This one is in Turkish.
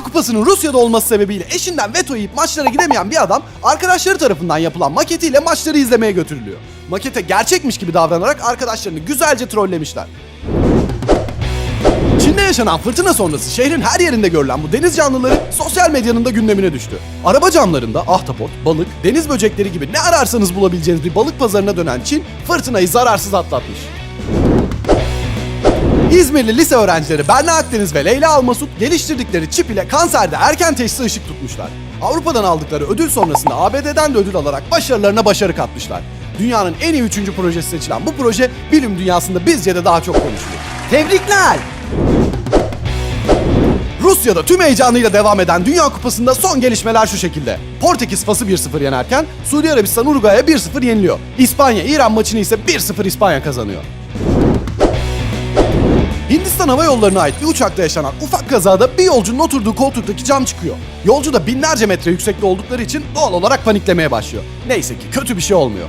Kupası'nın Rusya'da olması sebebiyle eşinden veto yiyip maçlara gidemeyen bir adam arkadaşları tarafından yapılan maketiyle maçları izlemeye götürülüyor. Makete gerçekmiş gibi davranarak arkadaşlarını güzelce trollemişler. Çin'de yaşanan fırtına sonrası şehrin her yerinde görülen bu deniz canlıları sosyal medyanın da gündemine düştü. Araba camlarında ahtapot, balık, deniz böcekleri gibi ne ararsanız bulabileceğiniz bir balık pazarına dönen Çin fırtınayı zararsız atlatmış. İzmirli lise öğrencileri Berna Akdeniz ve Leyla Almasut geliştirdikleri çip ile kanserde erken teşhise ışık tutmuşlar. Avrupa'dan aldıkları ödül sonrasında ABD'den de ödül alarak başarılarına başarı katmışlar. Dünyanın en iyi üçüncü projesi seçilen bu proje bilim dünyasında bizce de daha çok konuşuluyor. Tebrikler! Rusya'da tüm heyecanıyla devam eden Dünya Kupası'nda son gelişmeler şu şekilde. Portekiz Fas'ı 1-0 yenerken Suudi Arabistan Uruguay'a 1-0 yeniliyor. İspanya İran maçını ise 1-0 İspanya kazanıyor. Hindistan Hava Yolları'na ait bir uçakta yaşanan ufak kazada bir yolcunun oturduğu koltuktaki cam çıkıyor. Yolcu da binlerce metre yüksekte oldukları için doğal olarak paniklemeye başlıyor. Neyse ki kötü bir şey olmuyor.